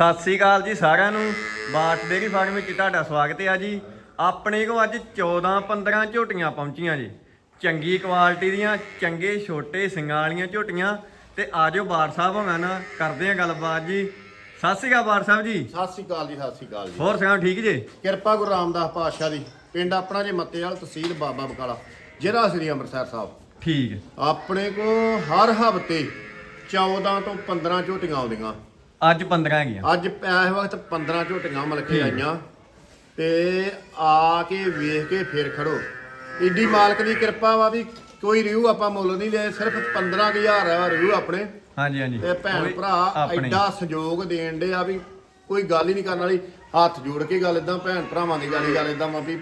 ਸਤਿ ਸ੍ਰੀ ਅਕਾਲ ਜੀ ਸਾਰਿਆਂ ਨੂੰ। ਬਾਟ ਡੇਅਰੀ ਫਾਰਮ ਵਿੱਚ ਤੁਹਾਡਾ ਸਵਾਗਤ ਹੈ ਜੀ। ਆਪਣੇ ਕੋਲ ਅੱਜ 14 15 ਝੋਟੀਆਂ ਪਹੁੰਚੀਆਂ ਜੀ। ਚੰਗੀ ਕੁਆਲਿਟੀ ਦੀਆਂ ਚੰਗੇ ਛੋਟੇ ਸਿੰਗਾਂ ਵਾਲੀਆਂ ਝੋਟੀਆਂ। ਤੇ ਆਜੋ ਬਾਰ ਸਾਹਿਬ ਹੋਣਾ ਨਾ ਕਰਦੇ ਆ ਗੱਲਬਾਤ ਜੀ। ਸਤਿ ਸ੍ਰੀ ਅਕਾਲ ਬਾਰ ਸਾਹਿਬ ਜੀ। ਸਤਿ ਸ੍ਰੀ ਅਕਾਲ ਜੀ ਸਤਿ ਸ੍ਰੀ ਅਕਾਲ ਜੀ। ਹੋਰ ਸੁਣਾਓ ਠੀਕ ਜੀ? ਕਿਰਪਾ ਗੁਰੂ ਰਾਮਦਾਸ ਪਾਤਸ਼ਾਹ ਦੀ। ਪਿੰਡ ਆਪਣਾ ਜੇ ਮੱਤੇਵਾਲ ਤਹਿਸੀਲ ਬਾਬਾ ਬਕਾਲਾ ਜ਼ਿਲ੍ਹਾ ਸ੍ਰੀ ਅੰਮ੍ਰਿਤਸਰ ਸਾਹਿਬ। ਠੀਕ। ਆਪਣੇ ਕੋ ਹਰ ਹਫ਼ਤੇ 14 ਤੋਂ 15 ਝੋਟੀਆਂ ਆਉਂਦੀਆਂ। ਅੱਜ 15 ਹੈਗੀਆਂ। ਅੱਜ ਇਸ ਵਕਤ 15 ਝੋਟੀਆਂ ਮਿਲ ਕੇ ਆਈਆਂ ਤੇ ਆ ਕੇ ਵੇਖ ਕੇ ਫਿਰ ਖੜੋ। ਈਡੀ ਮਾਲਕ ਦੀ ਕਿਰਪਾ ਵਾ ਵੀ ਕੋਈ ਰਿਵਿਊ ਆਪਾਂ ਮੁੱਲ ਨਹੀਂ ਲਏ ਸਿਰਫ 15000 ਹੈ ਰਿਵਿਊ ਆਪਣੇ। ਹਾਂਜੀ ਹਾਂਜੀ। ਤੇ ਭੈਣ ਭਰਾ ਆਪਣੇ। ਐਡਾ ਸਹਿਯੋਗ ਦੇਣ ਦੇ ਆ ਵੀ ਕੋਈ ਗੱਲ ਹੀ ਨਹੀਂ ਕਰਨ ਵਾਲੀ। ਹੱਥ ਜੋੜ ਕੇ ਗੱਲ ਇਦਾਂ ਭੈਣ ਭਰਾਵਾਂ ਦੀ ਗੱਲ ਹੀ ਗੱਲ ਇਦਾਂ ਵਾ ਵੀ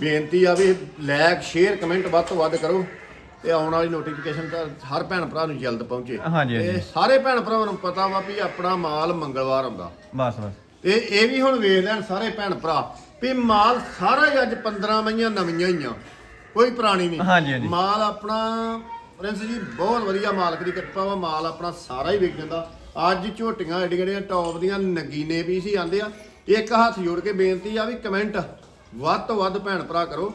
ਬੇਨਤੀ ਆ ਵੀ ਲਾਇਕ ਸ਼ੇਅਰ ਕਮੈਂਟ ਵੱਧ ਤੋਂ ਵੱਧ ਕਰੋ। ਤੇ ਆਉਣ ਵਾਲੀ ਨੋਟੀਫਿਕੇਸ਼ਨ ਤਾਂ ਹਰ ਭੈਣ ਭਰਾ ਨੂੰ ਜਲਦ ਪਹੁੰਚੇ। ਹਾਂਜੀ, ਸਾਰੇ ਭੈਣ ਭਰਾਵਾਂ ਨੂੰ ਪਤਾ ਵਾ ਵੀ ਆਪਣਾ ਮਾਲ ਮੰਗਲਵਾਰ ਆਉਂਦਾ। ਬਸ ਬਸ। ਤੇ ਇਹ ਵੀ ਹੁਣ ਵੇਖ ਲੈਣ ਸਾਰੇ ਭੈਣ ਭਰਾ ਵੀ ਮਾਲ ਸਾਰਾ ਹੀ ਅੱਜ 15 ਮਈਆਂ ਨਵੀਆਂ ਹੀ ਆ। ਕੋਈ ਪੁਰਾਣੀ ਨਹੀਂ। ਹਾਂਜੀ, ਹਾਂਜੀ। ਮਾਲ ਆਪਣਾ ਪ੍ਰਿੰਸ ਜੀ ਬਹੁਤ ਵਧੀਆ ਮਾਲਕ ਦੀ ਕਿਰਪਾ ਵਾ ਮਾਲ ਆਪਣਾ ਸਾਰਾ ਹੀ ਵਿਕ ਜਾਂਦਾ। ਅੱਜ ਝੋਟੀਆਂ ਏਡੀਆਂ ਏਡੀਆਂ ਟੌਪ ਦੀਆਂ ਨਗੀਨੇ ਵੀ ਸੀ ਆਂਦੇ ਆ। ਇੱਕ ਹੱਥ ਜੋੜ ਕੇ ਬੇਨਤੀ ਆ ਵੀ ਕਮੈਂਟ ਵੱਧ ਤੋਂ ਵੱਧ ਭੈਣ ਭਰਾ ਕਰੋ।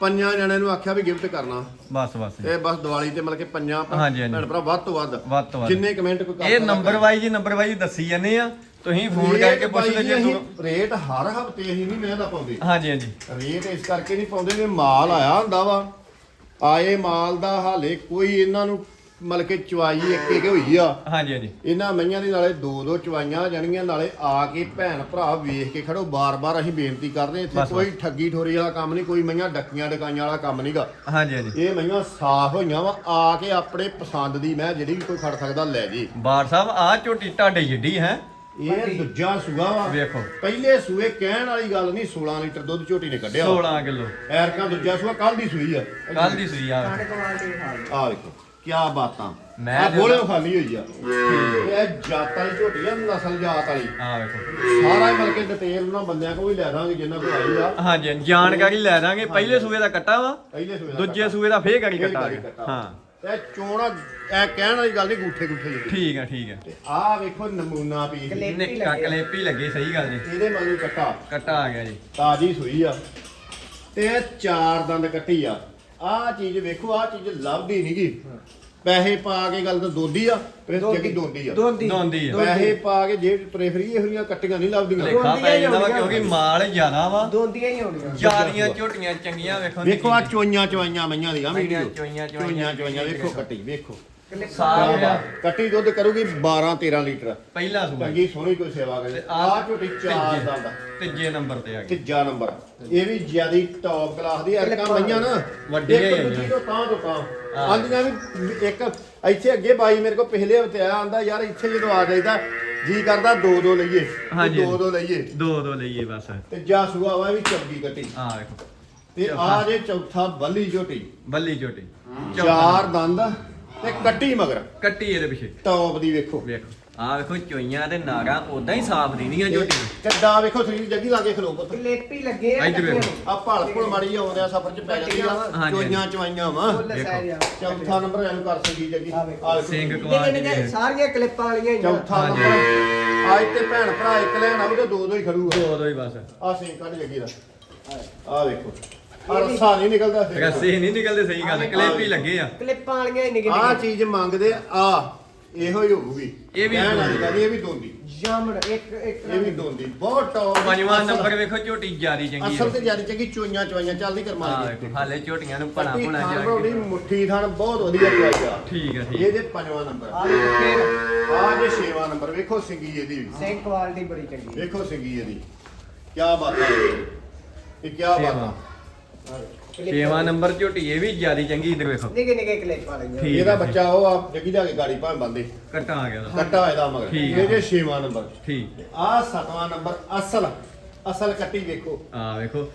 ਪੰਜਾਂ ਜਣਿਆਂ ਨੂੰ ਆਖਿਆ ਵੀ ਗਿਫਟ ਕਰਨਾ। ਬਸ ਬਸ। ਤੇ ਬਸ ਦੀਵਾਲੀ ਤੇ ਮਤਲਬ ਕਿ ਪੰਜਾਂ ਭੈਣ ਹਾਂਜੀ। ਭਰਾ ਵੱਧ ਤੋਂ ਵੱਧ। ਵੱਧ ਤੋਂ ਵੱਧ। ਜਿੰਨੇ ਕਮੈਂਟ ਕੋਈ ਇਹ ਨੰਬਰ ਵਾਈਜ਼ ਨੰਬਰ ਵਾਈਜ਼ ਦੱਸੀ ਜਾਂਦੇ ਆ। ਤੁਸੀਂ ਫੋਨ ਕਰਕੇ ਪੁੱਛ ਲਓ ਜੀ ਤੁਹਾਨੂੰ- ਰੇਟ ਹਰ ਹਫ਼ਤੇ ਅਸੀਂ ਨਹੀਂ ਮੈਂ ਦਾ ਪਾਉਂਦੇ। ਹਾਂਜੀ ਹਾਂਜੀ। ਰੇਟ ਇਸ ਕਰਕੇ ਨਹੀਂ ਪਾਉਂਦੇ ਵੀ ਮਾਲ ਆਇਆ ਹੁੰਦਾ ਵਾ। ਆਏ ਮਾਲ ਦਾ ਹਾਲੇ ਕੋਈ ਇਹਨਾਂ ਨੂੰ ਮਤਲਬ ਕਿ ਚਵਾਈ ਇੱਕ ਇੱਕ ਹੋਈ ਆ। ਹਾਂਜੀ ਹਾਂਜੀ। ਇਹਨਾਂ ਮਈਆਂ ਦੀ ਨਾਲੇ ਦੋ ਦੋ ਚਵਾਈਆਂ ਜਾਣਗੀਆਂ ਨਾਲੇ ਆ ਕੇ ਭੈਣ ਭਰਾ ਵੇਖ ਕੇ ਖੜੋ। ਬਾਰ-ਬਾਰ ਅਸੀਂ ਬੇਨਤੀ ਕਰਦੇ ਇੱਥੇ ਕੋਈ ਠੱਗੀ ਠੋਰੀ ਵਾਲਾ ਕੰਮ ਨਹੀਂ ਕੋਈ ਮਈਆਂ ਡੱਕੀਆਂ ਡਕਾਈਆਂ ਵਾਲਾ ਕੰਮ ਨਹੀਂਗਾ ਹਾਂਜੀ ਹਾਂਜੀ। ਇਹ ਮਈਆਂ ਸਾਫ਼ ਹੋਈਆਂ ਵਾ ਆ ਕੇ ਆਪਣੇ ਪਸੰਦ ਦੀ ਮੈਂ ਜਿਹੜੀ ਵੀ ਕੋਈ ਖੜ ਸਕਦਾ ਲੈ ਜੇ। ਬਾਰ ਸਾਹਿਬ ਆ ਝੋਟੀ ਤੁਹਾਡੇ ਜਿੱਡੀ ਹੈ? ਇਹ ਦੂਜਾ ਸੂਆ ਵਾ। ਵੇਖੋ। ਪਹਿਲੇ ਸੂਏ ਕਹਿਣ ਵਾਲੀ ਗੱਲ ਨਹੀਂ 16 ਲੀਟਰ ਦੁੱਧ ਝੋਟੀ ਨੇ ਕੱਢਿਆ। 16 ਕਿਲੋ। ਐਰਕਾ ਦੂਜਾ ਸੂਆ ਕੱਲ ਦੀ ਸੂਈ ਆ। ਕੱਲ ਦੀ ਸੂਈ ਆ। ਆ ਦੇਖੋ ਕੀ ਬਾਤਾਂ? ਮੈਂ ਬੋਲੇ ਖਾਲੀ ਹੋਈ ਆ। ਇਹ ਜਾਤ ਵਾਲੀ ਝੋਟੀ ਆ ਨਸਲ ਜਾਤ ਵਾਲੀ। ਆ ਵੇਖੋ। ਸਾਰਾ ਹੀ ਮਿਲ ਕੇ ਡਿਟੇਲ ਉਹਨਾਂ ਬੰਦਿਆਂ ਕੋਲ ਵੀ ਲੈ ਦਾਂਗੇ ਜਿੰਨਾ ਕੋਲ ਆਈ ਆ। ਹਾਂਜੀ ਜਾਣਕਾਰੀ ਲੈ ਦਾਂਗੇ। ਪਹਿਲੇ ਸੂਏ ਦਾ ਕੱਟਾ ਵਾ ਪਹਿਲੇ ਸੂਏ ਦਾ ਦੂਜੇ ਸੂਏ ਦਾ ਫੇਰ ਕਰੀ ਕੱਟਾ। ਹਾਂ। ਇਹ ਚੋਣਾ ਇਹ ਕਹਿਣ ਵਾਲੀ ਗੱਲ ਨਹੀਂ ਗੂਠੇ ਗੂਠੇ ਜਿਹੇ। ਠੀਕ ਆ ਠੀਕ ਆ। ਤੇ ਆਹ ਵੇਖੋ ਨਮੂਨਾ ਪੀਸ ਨਿੱਕਾ ਕਲੇਪੀ ਲੱਗੇ ਸਹੀ ਗੱਲ ਜੀ। ਇਹਦੇ ਮਗਰ ਕੱਟਾ। ਕੱਟਾ ਆ ਗਿਆ ਜੀ। ਤਾਜੀ ਸੂਈ ਆ। ਤੇ ਇਹ ਚਾਰ ਦੰਦ ਕੱਟੀ ਆ। ਆਹ ਚੀਜ਼ ਵੇਖੋ ਆਹ ਚੀਜ਼ ਲੱਭਦੀ ਨਹੀਂਗੀ ਪੈਸੇ ਪਾ ਕੇ ਗੱਲ ਤਾਂ ਦੋਦੀ ਆ ਪ੍ਰਿੰਸ ਜੱਗੀ ਦੋਦੀ ਆ। ਦੋਂਦੀ। ਦੋਂਦੀ ਆ। ਪੈਸੇ ਪਾ ਕੇ ਜੇਬ ਪ੍ਰੇਫਰੀ ਇਹੋ ਜਿਹੀਆਂ ਕੱਟੀਆਂ ਨਹੀਂ ਲੱਭਦੀਆਂ। ਲੇਖਾ ਪੈ ਹੀ ਜਾਂਦਾ ਵਾ। ਕਿਉਂਕਿ ਮਾਲ ਜ਼ਿਆਦਾ ਵਾ। ਦੋਂਦੀਆਂ ਹੀ ਹੋਣੀਆਂ। ਜਿਆਦੀਆਂ ਝੋਟੀਆਂ ਚੰਗੀਆਂ ਵੇਖੋ ਵੇਖੋ ਆ ਚੋਈਆਂ ਚੋਈਆਂ ਮਈਆਂ ਦੀਆਂ ਵੀਡੀਓ ਚੋਈਆਂ, ਚੋਈਆਂ, ਚੋਈਆਂ ਚੋਈਆਂ ਵੇਖੋ ਕੱਟੀ ਵੇਖੋ। ਕੱਟੀ ਦੁੱਧ ਕਰੂਗੀ 12 13 ਲੀਟਰ। ਪਹਿਲਾ ਸੂਆ। ਚੰਗੀ ਸੋਹਣੀ ਕੋਈ ਸੇਵਾ ਕਰੇ। ਤੇ ਆਹ ਆ ਝੋਟੀ ਚਾਰ ਤੀਜੇ- ਦੰਦ ਤੀਜੇ ਨੰਬਰ ਤੇ ਆ ਗਈ। ਤੀਜਾ ਨੰਬਰ। ਇਹ ਵੀ ਜਿਆਦੀ ਟੌਪ ਕਲਾਸ ਦੀ ਅਰਕਾ ਮਈਆਂ ਨਾ। ਵੱਡੀਆਂ ਇੱਕ ਦੂਜੀ ਤੋਂ ਤਾਂ ਤੋਂ ਤਾਂ। ਆਂਦੀਆਂ ਵੀ ਇੱਕ ਇੱਥੇ ਅੱਗੇ ਬਾਈ ਮੇਰੇ ਕੋਲ ਪਿਛਲੇ ਹਫ਼ਤੇ ਆਇਆ ਆਂਦਾ ਯਾਰ ਇੱਥੇ ਜਦੋਂ ਆ ਜਾਈਦਾ ਜੀ ਕਰਦਾ ਦੋ ਦੋ ਲਈਏ। ਤੇ ਹਾਂਜੀ। ਦੋ ਦੋ ਲਈਏ। ਦੋ ਦੋ ਲਈਏ ਬਸ। ਤੇ ਜਾ ਸੂਆ ਵਾ ਵੀ ਚੰਗੀ ਕੱਟੀ। ਆ ਵੇਖੋ। ਤੇ ਆ ਜੇ ਚੌਥਾ ਬੱਲੀ ਝੋਟੀ। ਬੱਲੀ ਝੋਟੀ। ਚਾਰ ਦੰਦ। ਤੇ ਕੱਟੀ ਮਗਰ। ਕੱਟੀ ਇਹਦੇ ਪਿੱਛੇ। ਟੌਪ ਦੀ ਵੇਖੋ। ਵੇਖੋ। ਆ ਵੇਖੋ ਚੋਈਆਂ ਤੇ ਨਾਰਾਂ ਉਦਾਂ ਹੀ ਸਾਫ਼ ਦੀਦੀਆਂ ਝੋਟੀ ਕਿੱਡਾ ਵੇਖੋ ਸਰੀਰ ਜੱਗੀ ਲਾਗੇ ਖਲੋ ਪੁੱਤ। ਕਲੇਪੀ ਲੱਗੇ ਆ ਵੇਖੋ। ਆ ਭਲ ਭੁਲ ਮਾੜੀ ਆਉਂਦਿਆ ਸਫਰ ਚ ਪੈ ਜਾਂਦੀ ਆ। ਹਾਂਜੀ। ਚੋਈਆਂ ਚਵਾਈਆਂ ਵਾ। ਆ। ਚੌਥਾ ਨੰਬਰ ਇਹਨੂੰ ਕਰ ਸਕੀ ਜੱਗੀ। ਆ ਵੇਖੋ। ਆ ਵੇਖੋ। ਸਿੰਘ ਕੁਆਲਿਟੀ ਨਿੱਕੇ ਦੇ ਸਾਰੀਆਂ ਕਲਿੱਪਾਂ ਵਾਲੀਆਂ ਹੀ ਆ। ਚੌਥਾ ਹਾਂਜੀ। ਨੰਬਰ ਅੱਜ ਤੇ ਭੈਣ ਭਰਾ ਇੱਕ ਲੈਣ ਆਉ ਤੇ ਦੋ ਦੋ ਹੀ ਖੜੂਗਾ। ਦੋ ਦੋ ਹੀ ਬਸ। ਆ ਸਿੰਘ ਕੱਢ ਜੱਗੀ ਦਾ। ਆ ਵੇਖੋ। ਆ ਰੱਸਾ ਨਹੀਂ। ਨਿਕਲਦਾ ਦਾ। ਰਸੇ ਨਹੀਂ ਨਿਕਲਦੇ ਸਹੀ ਗੱਲ ਕਲੇਪੀ ਲੱਗੇ ਆ। ਕਲਿੱਪਾਂ ਵਾਲੀਆਂ ਹੀ ਨਿੱਕੇ ਆ ਨਿੱਕੇ ਚੀਜ਼ ਮੰਗਦੇ ਆ ਇਹੋ ਹੀ ਹੋਊਗੀ। ਇਹ ਵੀ ਕਹਿਣ ਵਾਲੀ ਦੋਂਦੀ। ਗੱਲ, ਇਹ ਵੀ ਦੋਂਦੀ। ਜਾਮਣ ਇੱਕ ਇੱਕ ਇਹ ਵੀ ਦੋਂਦੀ। ਬਹੁਤ ਟੌਪ ਪੰਜਵਾਂ ਨੰਬਰ ਵੇਖੋ ਝੋਟੀ ਜਿਆਦੀ ਚੰਗੀ ਅਸਲ ਹੈ ਤੇ ਜ਼ਿਆਦਾ ਚੰਗੀ ਚੋਈਆਂ ਚਵਾਈਆਂ ਚੱਲਦੀ ਕਰਮਾ ਆ ਦੀ ਵੇਖੋ ਹਾਲੇ ਝੋਟੀਆਂ ਨੂੰ ਭਣਾ ਪੱਟੀ ਭਣਾ ਥਾਣ ਜਾ ਬਣਾਉਣੀ ਕੇ। ਮੁੱਠੀ ਥਾਣ ਬਹੁਤ ਵਧੀਆ ਚਵਾਈ ਆ। ਠੀਕ ਹੈ ਠੀਕ। ਇਹ ਜੇ ਪੰਜਵਾਂ ਨੰਬਰ। ਆ ਫੇਰ। ਆ ਜੇ ਛੇਵਾਂ ਨੰਬਰ ਵੇਖੋ ਸਿੰਗੀ ਇਹਦੀ ਵੀ। ਸਿੰਘ ਕੁਆਲਿਟੀ ਬੜੀ ਚੰਗੀ ਵੇਖੋ ਸਿੰਗੀ ਇਹਦੀ। ਕੀ ਬਾਤ ਹੈ ਇਹ ਕੀ ਬਾਤ ਛੇਵਾਂ। ਹੈ ਛੇਵਾਂ ਨੰਬਰ ਝੋਟੀ ਇਹ ਵੀ ਜਿਆਦੀ ਚੰਗੀ ਇਧਰ ਵੇਖੋ। ਨਿੱਕੇ ਨਿੱਕੇ ਕਲਿੱਪਾਂ ਵਾਲੀਆਂ ਠੀਕ ਇਹਦਾ ਬੱਚਾ ਉਹ ਆ ਜੱਗੀ ਜਾ ਕੇ ਗਾੜੀ ਭਾਵੇਂ ਬੰਦੇ। ਕੱਟਾ ਆ ਗਿਆ ਉਹਦਾ। ਕੱਟਾ ਇਹਦਾ ਮਗਰ। ਠੀਕ ਇਹ ਜੇ ਛੇਵਾਂ ਨੰਬਰ। ਠੀਕ। ਆ ਸੱਤਵਾਂ ਨੰਬਰ ਅਸਲ। ਅਸਲ ਕੱਟੀ ਵੇਖੋ। ਆ ਵੇਖੋ।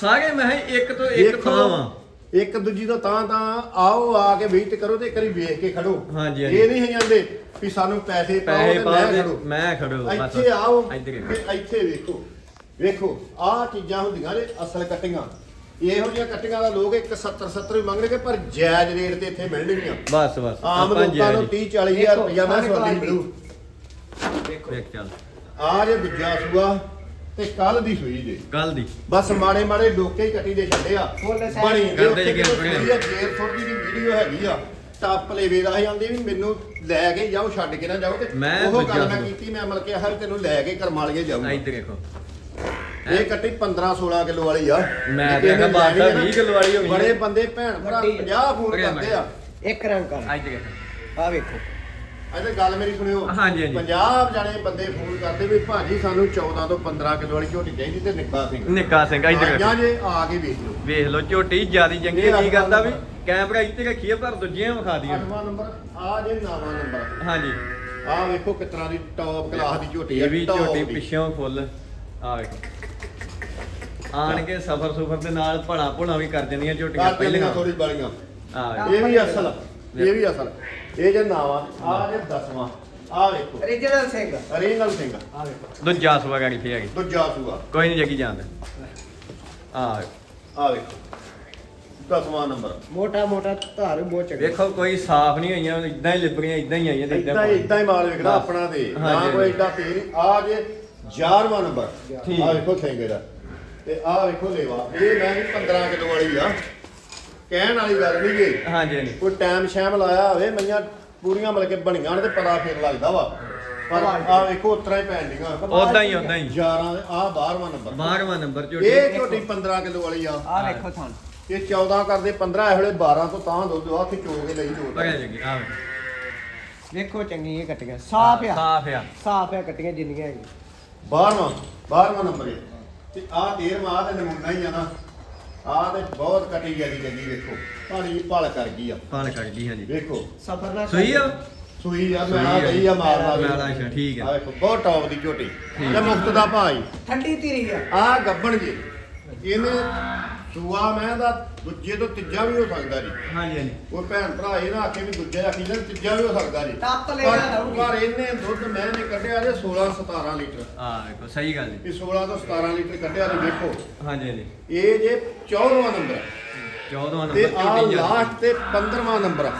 ਸਾਰੇ ਮੈਂ ਕਿਹਾ ਇੱਕ ਤੋਂ ਇੱਕ ਵੇਖੋ, ਥਾਂ ਵਾ। ਇੱਕ ਦੂਜੀ ਤੋਂ ਤਾਂ ਤਾਂ ਆਓ ਆ ਕੇ ਵੇਟ ਕਰੋ ਤੇ ਇੱਕ ਵਾਰੀ ਵੇਖ ਕੇ ਖੜੋ। ਹਾਂਜੀ, ਹਾਂਜੀ। ਇਹ ਨਹੀਂ ਹੈ ਜਾਂਦੇ ਵੀ ਸਾਨੂੰ ਪੈਸੇ ਪਾਓ ਪੈਸੇ ਤੇ ਪਾ ਮੈਂ ਖੜੋ। ਮੈਂ ਖੜੋ ਬਸ। ਇੱਥੇ ਆਓ ਇੱਧਰ ਹੀ। ਤੇ ਇੱਥੇ ਵੇਖੋ। ਵੇਖੋ ਆਹ ਚੀਜ਼ਾਂ ਹੁੰਦੀਆਂ ਨੇ ਅਸਲ ਕੱਟੀਆਂ। ਇਹੋ ਜਿਹੀਆਂ ਕੱਟੀਆਂ ਦਾ ਲੋਕ 170 70 ਵੀ ਮੰਗਣਗੇ ਪਰ ਜਾਇਜ਼ ਰੇਟ ਤੇ ਇੱਥੇ ਮਿਲਣਗੀਆਂ। ਬਸ ਬਸ। ਆਮ ਆਪਾਂ ਲੋਕਾਂ ਨੂੰ ਜੀ 30 40 ਹਜ਼ਾਰ ਦੇਖੋ, ਰੁਪਇਆ ਮੈਂ quality। ਮਿਲੂ ਦੇਖੋ। ਵੇਖ ਚੱਲ। ਆ ਜੇ ਦੂਜਾ ਸੂਆ ਤੇ ਕੱਲ ਦੀ ਸੂਈ ਜੇ। ਕੱਲ ਦੀ। ਬਸ ਮਾੜੇ ਮਾੜੇ ਡੋਕੇ ਹੀ ਕੱਟੀ ਦੇ ਛੱਡੇ ਆ। ਬਣੀ ਦੇ। ਕਰਦੇ ਉੱਤੇ ਆ ਜੇਰ ਥੋੜੀ ਦੀ ਵੀਡੀਓ ਹੈਗੀ ਆ। ਟੱਪ ਲੈਵੇ ਦਾ ਜਾਂਦੀ ਵੀ ਮੈਨੂੰ ਲੈ ਕੇ ਜਾਓ ਛੱਡ ਕੇ ਨਾ ਜਾਓ ਤੇ ਮੈਂ ਉਹ ਗੱਲ ਮੈਂ। ਕੀਤੀ ਮੈਂ ਮਲ ਕੇ ਹਰ ਤੈਨੂੰ ਲੈ ਕੇ ਕਰਮਾਲੀਏ ਜਾਊਂਗਾ। ਇੱਧਰ ਦੇਖੋ। ਇਹ ਕੱਟੀ 15 16 ਕਿਲੋ ਵਾਲੀ ਆ। ਮੈਂ ਜੇ ਤੇ ਆਖਿਆ ਇਹਨੇ ਬਾਤ ਤਾਂ ਲੈਣੀ ਆ ਨਾ, 20 ਕਿਲੋ ਵਾਲੀ ਹੋਣੀ ਆ। ਬੜੇ ਬੰਦੇ ਭੈਣ ਭਰਾ ਵੱਡੀ ਆ। 50 ਫੋਨ ਕਰਦੇ ਆ। ਇੱਕ ਰੰਗ ਕਰ ਇੱਧਰ ਦੇਖੋ। ਆ ਵੇਖੋ। ਇਹਦੇ ਗੱਲ ਮੇਰੀ ਸੁਣਿਓ ਹਾਂਜੀ, ਹਾਂਜੀ। 50 ਜਾਣੇ ਬੰਦੇ ਫੋਨ ਕਰਦੇ ਵੀ ਭਾਜੀ ਸਾਨੂੰ 14 ਤੋਂ 15 ਕਿਲੋ ਵਾਲੀ ਝੋਟੀ ਚਾਹੀਦੀ ਤੇ ਨਿੱਕਾ ਸਿੰਘ। ਨਿੱਕਾ ਸਿੰਘ ਇੱਧਰ ਜਾਂ ਦੇਖੋ ਜੇ ਆ ਕੇ ਵੇਖ ਲਓ। ਵੇਖ ਲਓ ਝੋਟੀ ਜਿਆਦੀ ਚੰਗੀ ਇਹ ਕੀ ਕਰਦਾ ਵੀ। ਕੈਮਰਾ ਇੱਥੇ ਰੱਖੀਏ ਪਰ ਦੂਜੀਆਂ ਵਿਖਾ ਦਈਏ ਅੱਠਵਾਂ ਨੰਬਰ ਆ ਜੇ ਨਵਾਂ ਨੰਬਰ। ਹਾਂਜੀ। ਆ ਵੇਖੋ ਤਰ੍ਹਾਂ ਦੀ ਟੌਪ ਕਲਾਸ ਦੀ ਝੋਟੀ ਇਹ ਵੀ top ਝੋਟੀ ਦੀ। ਪਿੱਛੋਂ ਫੁੱਲ। ਆ ਵੇਖੋ। ਆਣ ਕੇ ਸਫਰ ਸੁਫਰ ਦੇ ਨਾਲ ਭਣਾ ਭੁਣਾ ਵੀ ਕਰ ਜਾਂਦੀਆਂ ਝੋਟੀਆਂ ਪਹਿਲੀਆਂ। ਪਹਿਲਾਂ ਥੋੜੀ ਬਾਲੀਆਂ। ਆ। ਇਹ ਵੀ ਅਸਲ ਇਹ ਵੀ ਅਸਲ। ਇਹ ਜੇ ਨਾਵਾਂ ਆ ਜੇ ਦਸਵਾਂ ਆ ਵੇਖੋ। Origignal ਸਿੰਘ। ਰੀਨਲ ਸਿੰਘ। ਆ ਵੇਖੋ। ਦੂਜਾ ਸਵਾ ਗਾੜੀ ਫੇ ਹੈਗੀ ਦੂਜਾ ਸੂਆ। ਕੋਈ ਨਹੀਂ ਜਗੀ ਜਾਂਦਾ ਆ। ਆ ਵੇਖੋ। ਦਸਵਾਂ ਨੰਬਰ। ਮੋਟਾ ਮੋਟਾ ਧਾਰ ਬਹੁਤ ਚੰਗਾ। ਵੇਖੋ ਕੋਈ ਸਾਫ਼ ਨਹੀਂ ਹੋਈਆਂ ਇਦਾਂ ਹੀ ਲਿਬੜੀਆਂ ਇਦਾਂ ਹੀ ਆਈਆਂ ਤੇ ਇਦਾਂ ਹੀ ਇਦਾਂ ਹੀ ਮਾਲ ਵਿਕਦਾ। ਆਪਣਾ ਤੇ। ਨਾ ਕੋਈ। ਏਡਾ ਤੇਲ ਆ ਜੇ 11ਵਾਂ ਨੰਬਰ। ਆ ਵੇਖੋ ਸਿੰਘ ਦਾ ਤੇ ਆ ਵੇਖੋ ਲੇਵਾ। ਇਹ ਮੈਂ ਵੀ 15 ਕਿਲੋ ਵਾਲੀ ਆ। ਕਹਿਣ ਵਾਲੀ ਗੱਲ ਨਹੀਂ ਗੇ। ਹਾਂਜੀ ਹਾਂਜੀ। ਕੋਈ ਟਾਈਮ ਸ਼ੈਮ ਲਾਇਆ ਹੋਵੇ ਮਈਆਂ ਪੂਰੀਆਂ ਮਿਲ ਕੇ ਬਣੀਆਂ ਨੇ ਤੇ ਪਤਾ ਫੇਰ ਲੱਗਦਾ ਵਾ। ਪਰ ਆ ਵੇਖੋ ਉਤਰਾ ਹੀ ਪੈਣ ਡੀਆਂ ਉਦਾਂ ਹੀ ਉਦਾਂ ਹੀ। 11 ਆ 12ਵਾਂ ਨੰਬਰ। 12ਵਾਂ ਨੰਬਰ ਝੋਟੀ। ਇਹ ਝੋਟੀ 15 ਕਿਲੋ ਵਾਲੀ ਆ। ਆ ਵੇਖੋ ਥਾਂ। ਇਹ 14 ਕਰਦੇ 15 ਇਹ ਵੇਲੇ 12 ਤੋਂ ਤਾਂ ਦੁੱਧ ਆ ਤੇ ਚੋ ਕੇ ਲਈ ਦੋ ਬੜਿਆ ਜਗੀ ਆ ਵੇਖੋ। ਚੰਗੀ ਇਹ ਕੱਟੀਆਂ। ਸਾਫ਼ ਆ। ਸਾਫ਼ ਆ। ਸਾਫ਼ ਆ ਕੱਟੀਆਂ ਜਿੰਨੀਆਂ ਹੈਗੀਆਂ। 12ਵਾਂ 12ਵਾਂ ਨੰਬਰ ਇਹ। ਤੇ ਆ 13ਵਾਂ ਆ ਤੇ ਨਮੂਨਾ ਹੀ ਆ ਨਾ ਆ ਤੇ ਬਹੁਤ ਕਟੀ ਗਈ ਜੱਗੀ ਵੇਖੋ ਪਾਣੀ ਭਲ ਕਰ ਗਈ ਆ। ਪਾਲ ਕੱਢਦੀ ਹਾਂਜੀ। ਵੇਖੋ। ਸਫਰ ਨਾਲ ਸਹੀ ਆ? ਸੂਈ ਆ ਮੈਂ ਆ। ਗਈ ਆ ਮਾਰਨਾ ਮੈਲਾ ਅੱਛਾ, ਠੀਕ ਆ। ਆ ਵੇਖੋ ਬਹੁਤ ਟੌਪ ਦੀ ਝੋਟੀ। ਇਹ ਮੁਕਤ ਦਾ ਭਾਈ ਠੰਡੀ ਧੀਰੀ ਆ। ਆ ਗੱਬਣ ਜੀ ਇਹਨੇ ਸੂਆ ਮੈਂ ਦਾ ਦੂਜੇ ਤੋਂ ਤੀਜਾ ਵੀ ਹੋ ਸਕਦਾ ਜੀ। ਹਾਂਜੀ ਹਾਂਜੀ। ਕੋਈ ਭੈਣ ਭਰਾ ਇਹ ਨਾ ਆਖੇ ਵੀ ਦੂਜੇ ਆਖੀ ਜਾਂ ਤੀਜਾ ਵੀ ਹੋ ਸਕਦਾ ਜੀ। ਟੱਪ ਲੈ ਪਰ- ਕੇ ਲਾਊਗੀ। ਪਰ ਇਹਨੇ ਦੁੱਧ ਮੈਂ ਨੇ ਕੱਢਿਆ ਜੇ 16 17 ਲੀਟਰ। ਆ ਵੇਖੋ ਸਹੀ ਗੱਲ ਜੀ। ਵੀ 16 ਤੋਂ 17 ਲੀਟਰ ਕੱਢਿਆ ਤੇ ਵੇਖੋ ਹਾਂਜੀ ਹਾਂਜੀ। ਇਹ ਜੇ 14ਵਾਂ ਨੰਬਰ 14ਵਾਂ ਤੇ ਨੰਬਰ ਆ? ਝੋਟੀ ਲਾਸਟ ਤੇ 15ਵਾਂ ਨੰਬਰ ਆ।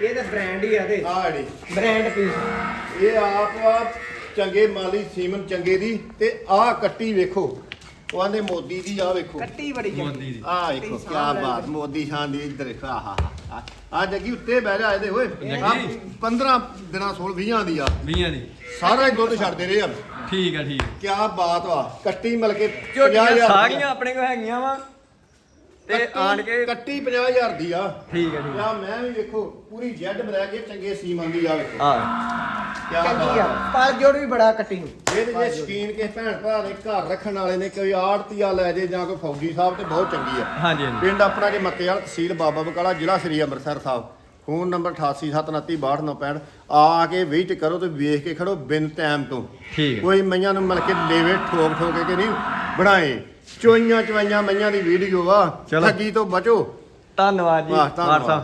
ਇਹ ਤਾਂ ਬ੍ਰਾਂਡ ਹੀ ਆ ਤੇ। ਜਿਹੜੀ। ਬ੍ਰਾਂਡ ਪੀਸ ਇਹ ਆਪ ਆ ਚੰਗੇ ਮਾਲੀ ਸੀਮਨ ਚੰਗੇ ਦੀ ਤੇ ਆ ਕੱਟੀ ਵੇਖੋ। ਉਹ ਆਂਦੇ ਮੋਦੀ ਦੀ ਆ ਵੇਖੋ। ਕੱਟੀ ਬੜੀ ਮੋਦੀ ਦੀ। ਆ ਵੇਖੋ ਕੀ ਬਾਤ ਮੋਦੀ ਸ਼ਾਨ ਦੀ ਇੱਧਰ ਦੇਖੋ ਆਹਾ ਆ ਜੱਗੀ ਉੱਤੇ ਬਹਿ ਜਾ ਇਹਦੇ ਓਏ। ਜੱਗੀ। ਆਹ 15 ਦਿਨਾਂ 16 20 ਦੀ ਆ। 20 ਦੀ। ਸਾਰਾ ਹੀ ਦੁੱਧ ਛੱਡਦੇ ਰਹੇ ਆ। ਠੀਕ ਆ ਠੀਕ ਕੀ ਬਾਤ ਵਾ ਕੱਟੀ ਮਿਲ ਕੇ ਝੋਟੀਆਂ 50,000 ਸਾਰੀਆਂ ਆਪਣੇ ਕੋਲ ਹੈਗੀਆਂ ਵਾ। ਤੇ ਆਣ ਕੇ ਕੱਟੀ 50000 ਦੀ ਆ। ਠੀਕ ਆ ਠੀਕ ਆ ਮੈਂ ਵੀ ਵੇਖੋ ਪੂਰੀ ਜੈਡ ਬਣਾ ਕੇ ਚੰਗੇ ਸੀਮਨ ਦੀ ਆ ਵੇਖੋ। ਆ ਕੀ ਚੰਗੀ ਆ। ਪਰ ਜੋੜ ਵੀ ਬੜਾ ਕੱਟੀ ਨੂੰ। ਇਹਦੇ ਜੇ ਸ਼ਕੀਨ ਕੇ ਭੈਣ ਭਰਾ ਦੇ ਘਰ ਰੱਖਣ ਵਾਲੇ ਨੇ ਕੋਈ ਆੜਤੀਆ ਲੈ ਜੇ ਜਾਂ ਕੋਈ ਫੌਜੀ ਸਾਹਿਬ ਤੇ ਬਹੁਤ ਚੰਗੀ ਆ। ਹਾਂਜੀ ਹਾਂਜੀ। ਪਿੰਡ ਆਪਣਾ ਜੇ ਮੱਤੇ ਵਾਲਾ ਤਹਿਸੀਲ ਬਾਬਾ ਬਕਾਲਾ ਜ਼ਿਲ੍ਹਾ ਸ੍ਰੀ ਅੰਮ੍ਰਿਤਸਰ ਸਾਹਿਬ। ਫੋਨ ਨੰਬਰ 8879262965 ਆ ਕੇ ਵੇਟ ਕਰੋ ਤੇ ਵੇਖ ਕੇ ਖੜੋ ਬਿਨ ਟਾਈਮ ਤੋਂ। ਠੀਕ ਹੈ। ਕੋਈ ਮਈਆਂ ਨੂੰ ਮਿਲ ਕੇ ਲੇਵੇ ਠੋਕ ਠੋਕ ਕੇ ਨਹੀਂ ਬਣਾਏ। ਚੋਈਆਂ ਚਵਾਈਆਂ ਮਈਆਂ ਦੀ ਵੀਡੀਓ ਵਾ ਚਲੋ। ਠੱਗੀ ਤੋਂ ਬਚੋ ਧੰਨਵਾਦ ਜੀ ਵਾਹ, ਮਾਰ ਧੰਨਵਾਦ। ਸਾਹਿਬ